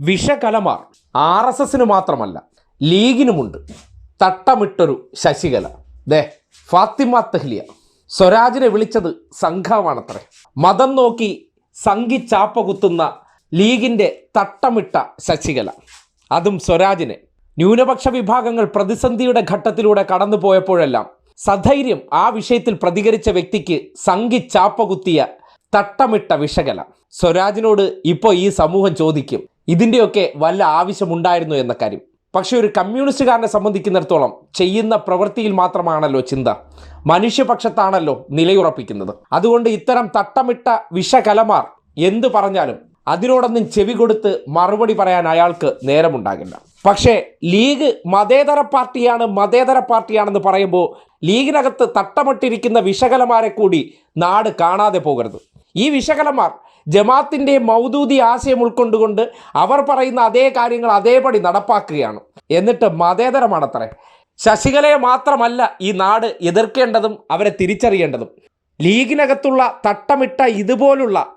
വിഷകലമാർ R S എസിന് മാത്രമല്ല ലീഗിനുമുണ്ട്. തട്ടമിട്ടൊരു ശശികല. ദേ ഫാത്തിമ തെഹ്ലിയ. സ്വരാജിനെ വിളിച്ചത് സംഘമാണത്രേ. മതം നോക്കി സംഘി ചാപ്പ കുത്തുന്ന ലീഗിന്റെ തട്ടമിട്ട ശശികല. അതും സ്വരാജിനെ. ന്യൂനപക്ഷ വിഭാഗങ്ങൾ പ്രതിസന്ധിയുടെ ഘട്ടത്തിലൂടെ കടന്നു പോയപ്പോഴെല്ലാം സധൈര്യം ആ വിഷയത്തിൽ പ്രതികരിച്ച വ്യക്തിക്ക് സംഘി ചാപ്പ കുത്തിയ തട്ടമിട്ട വിഷകല. സ്വരാജിനോട് ഇപ്പോൾ ഈ സമൂഹം ചോദിക്കും ഇതിന്റെയൊക്കെ വല്ല ആവശ്യമുണ്ടായിരുന്നു എന്ന കാര്യം. പക്ഷെ ഒരു കമ്മ്യൂണിസ്റ്റുകാരനെ സംബന്ധിക്കുന്നിടത്തോളം ചെയ്യുന്ന പ്രവൃത്തിയിൽ മാത്രമാണല്ലോ ചിന്ത. മനുഷ്യപക്ഷത്താണല്ലോ നിലയുറപ്പിക്കുന്നത്. അതുകൊണ്ട് ഇത്തരം തട്ടമിട്ട വിഷകലമാർ എന്തു പറഞ്ഞാലും അതിനോടൊന്നും ചെവി കൊടുത്ത് മറുപടി പറയാൻ അയാൾക്ക് നേരമുണ്ടാകില്ല. പക്ഷേ ലീഗ് മതേതര പാർട്ടിയാണ് മതേതര പാർട്ടിയാണെന്ന് പറയുമ്പോൾ ലീഗിനകത്ത് തട്ടമിട്ടിരിക്കുന്ന വിശകലമാരെ കൂടി നാട് കാണാതെ പോകരുത്. ഈ വിശകലമാർ ജമാത്തിന്റെ മൗദൂദി ആശയം ഉൾക്കൊണ്ടുകൊണ്ട് അവർ പറയുന്ന അതേ കാര്യങ്ങൾ അതേപടി നടപ്പാക്കുകയാണ്. എന്നിട്ട് മതേതരമാണത്രേ. ശശികലയെ മാത്രമല്ല ഈ നാട് എതിർക്കേണ്ടതും അവരെ തിരിച്ചറിയേണ്ടതും. ലീഗിനകത്തുള്ള തട്ടമിട്ട ഇതുപോലുള്ള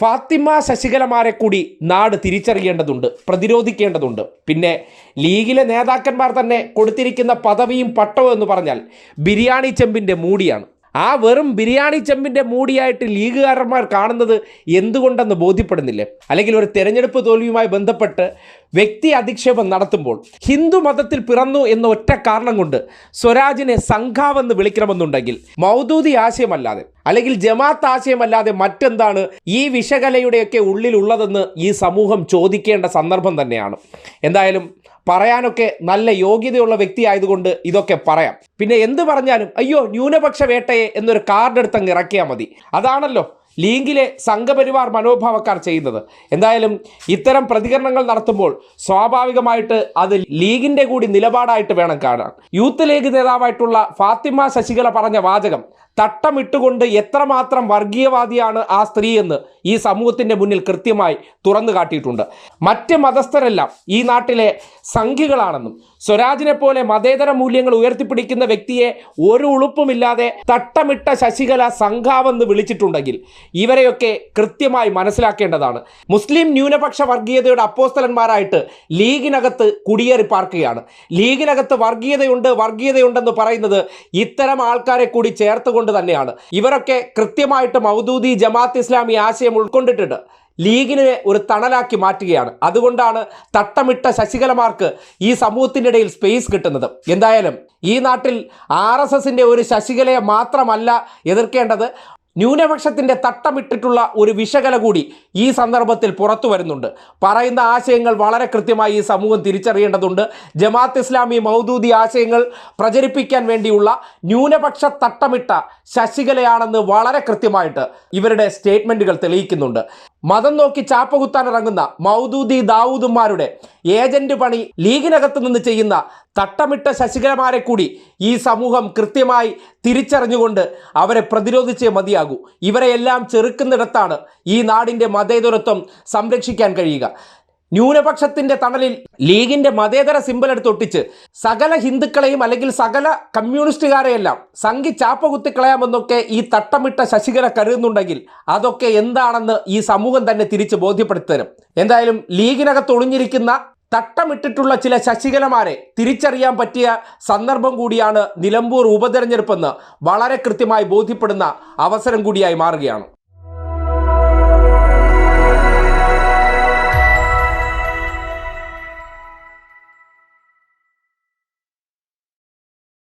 ഫാത്തിമ ശശികലമാരെ കൂടി നാട് തിരിച്ചറിയേണ്ടതുണ്ട് പ്രതിരോധിക്കേണ്ടതുണ്ട്. പിന്നെ ലീഗിലെ നേതാക്കന്മാർ തന്നെ കൊടുത്തിരിക്കുന്ന പദവിയും പട്ടവും എന്ന് പറഞ്ഞാൽ ബിരിയാണി ചെമ്പിന്റെ മൂടിയാണ്. ആ വെറും ബിരിയാണി ചെമ്പിന്റെ മൂടിയായിട്ട് ലീഗുകാരന്മാർ കാണുന്നത് എന്തുകൊണ്ടെന്ന് ബോധ്യപ്പെടുന്നില്ലേ? അല്ലെങ്കിൽ ഒരു തെരഞ്ഞെടുപ്പ് തോൽവിയുമായി ബന്ധപ്പെട്ട് വ്യക്തി അധിക്ഷേപം നടത്തുമ്പോൾ ഹിന്ദു മതത്തിൽ പിറന്നു എന്ന ഒറ്റ കാരണം കൊണ്ട് സ്വരാജിനെ സംഘാവെന്ന് വിളിക്കണമെന്നുണ്ടെങ്കിൽ മൗദൂദി ആശയമല്ലാതെ അല്ലെങ്കിൽ ജമാത്ത് ആശയമല്ലാതെ മറ്റെന്താണ് ഈ വിഷകലയുടെയൊക്കെ ഉള്ളിലുള്ളതെന്ന് ഈ സമൂഹം ചോദിക്കേണ്ട സന്ദർഭം തന്നെയാണ്. എന്തായാലും പറയാനൊക്കെ നല്ല യോഗ്യതയുള്ള വ്യക്തി ആയതുകൊണ്ട് ഇതൊക്കെ പറയാം. പിന്നെ എന്ത് പറഞ്ഞാലും അയ്യോ ന്യൂനപക്ഷ വേട്ടയെ എന്നൊരു കാർഡ് എടുത്തങ്ങ് ഇറക്കിയാൽ മതി. അതാണല്ലോ ലീഗിലെ സംഘപരിവാർ മനോഭാവക്കാർ ചെയ്യുന്നത്. എന്തായാലും ഇത്തരം പ്രതികരണങ്ങൾ നടത്തുമ്പോൾ സ്വാഭാവികമായിട്ട് അത് ലീഗിന്റെ കൂടി നിലപാടായിട്ട് വേണം കാണാൻ. യൂത്ത് ലീഗ് നേതാവായിട്ടുള്ള ഫാത്തിമ ശശികല പറഞ്ഞ വാചകം തട്ടമിട്ടുകൊണ്ട് എത്രമാത്രം വർഗീയവാദിയാണ് ആ സ്ത്രീ എന്ന് ഈ സമൂഹത്തിന്റെ മുന്നിൽ കൃത്യമായി തുറന്നു കാട്ടിയിട്ടുണ്ട്. മറ്റ് മതസ്ഥരെല്ലാം ഈ നാട്ടിലെ സംഘികളാണെന്നും സ്വരാജിനെ പോലെ മതേതര മൂല്യങ്ങൾ ഉയർത്തിപ്പിടിക്കുന്ന വ്യക്തിയെ ഒരു ഉളുപ്പുമില്ലാതെ തട്ടമിട്ട ശശികല സംഘാവെന്ന് വിളിച്ചിട്ടുണ്ടെങ്കിൽ ഇവരെയൊക്കെ കൃത്യമായി മനസ്സിലാക്കേണ്ടതാണ്. മുസ്ലിം ന്യൂനപക്ഷ വർഗീയതയുടെ അപ്പോസ്തലന്മാരായിട്ട് ലീഗിനകത്ത് കുടിയേറി പാർക്കുകയാണ്. ലീഗിനകത്ത് വർഗീയതയുണ്ട് വർഗീയതയുണ്ടെന്ന് പറയുന്നത് ഇത്തരം ആൾക്കാരെ കൂടി ചേർത്തുകൊണ്ട് തന്നെയാണ്. ഇവരൊക്കെ കൃത്യമായിട്ട് മൗദൂദി ജമാഅത്ത് ഇസ്ലാമി ആശയം ഉൾക്കൊണ്ടിട്ടുണ്ട്. ലീഗിനെ ഒരു തണലാക്കി മാറ്റുകയാണ്. അതുകൊണ്ടാണ് തട്ടമിട്ട ശശികലമാർക്ക് ഈ സമൂഹത്തിന്റെ ഇടയിൽ സ്പേസ് കിട്ടുന്നത്. എന്തായാലും ഈ നാട്ടിൽ ആർ എസ് എസിന്റെ ഒരു ശശികലയെ മാത്രമല്ല എതിർക്കേണ്ടത് ന്യൂനപക്ഷത്തിന്റെ തട്ടമിട്ടിട്ടുള്ള ഒരു വിശകല കൂടി ഈ സന്ദർഭത്തിൽ പുറത്തു വരുന്നുണ്ട്. പറയുന്ന ആശയങ്ങൾ വളരെ കൃത്യമായി ഈ സമൂഹം തിരിച്ചറിയേണ്ടതുണ്ട്. ജമാഅത്ത് ഇസ്ലാമി മൗദൂദി ആശയങ്ങൾ പ്രചരിപ്പിക്കാൻ വേണ്ടിയുള്ള ന്യൂനപക്ഷ തട്ടമിട്ട ശശികലയാണെന്ന് വളരെ കൃത്യമായിട്ട് ഇവരുടെ സ്റ്റേറ്റ്മെന്റുകൾ തെളിയിക്കുന്നുണ്ട്. മതം നോക്കി ചാപ്പകുത്താൻ ഇറങ്ങുന്ന മൗദൂദി ദാവൂദുമാരുടെ ഏജന്റ് പണി ലീഗിനകത്ത് നിന്ന് ചെയ്യുന്ന തട്ടമിട്ട ശശികലമാരെ കൂടി ഈ സമൂഹം കൃത്യമായി തിരിച്ചറിഞ്ഞുകൊണ്ട് അവരെ പ്രതിരോധിച്ചേ മതിയാകൂ. ഇവരെയെല്ലാം ചെറുക്കുന്നിടത്താണ് ഈ നാടിന്റെ മതേതരത്വം സംരക്ഷിക്കാൻ കഴിയുക. ന്യൂനപക്ഷത്തിന്റെ തണലിൽ ലീഗിന്റെ മതേതര സിമ്പൽ എടുത്തൊട്ടിച്ച് സകല ഹിന്ദുക്കളെയും അല്ലെങ്കിൽ സകല കമ്മ്യൂണിസ്റ്റുകാരെയെല്ലാം സംഘി ചാപ്പ കുത്തിക്കളയാമെന്നൊക്കെ ഈ തട്ടമിട്ട ശശികല കരുതുന്നുണ്ടെങ്കിൽ അതൊക്കെ എന്താണെന്ന് ഈ സമൂഹം തന്നെ തിരിച്ച് ബോധ്യപ്പെടുത്തരും എന്തായാലും ലീഗിനകത്ത് ഒളിഞ്ഞിരിക്കുന്ന തട്ടമിട്ടിട്ടുള്ള ചില ശശികലമാരെ തിരിച്ചറിയാൻ പറ്റിയ സന്ദർഭം കൂടിയാണ് നിലമ്പൂർ ഉപതെരഞ്ഞെടുപ്പെന്ന് വളരെ കൃത്യമായി ബോധ്യപ്പെടുന്ന അവസരം കൂടിയായി മാറുകയാണ്.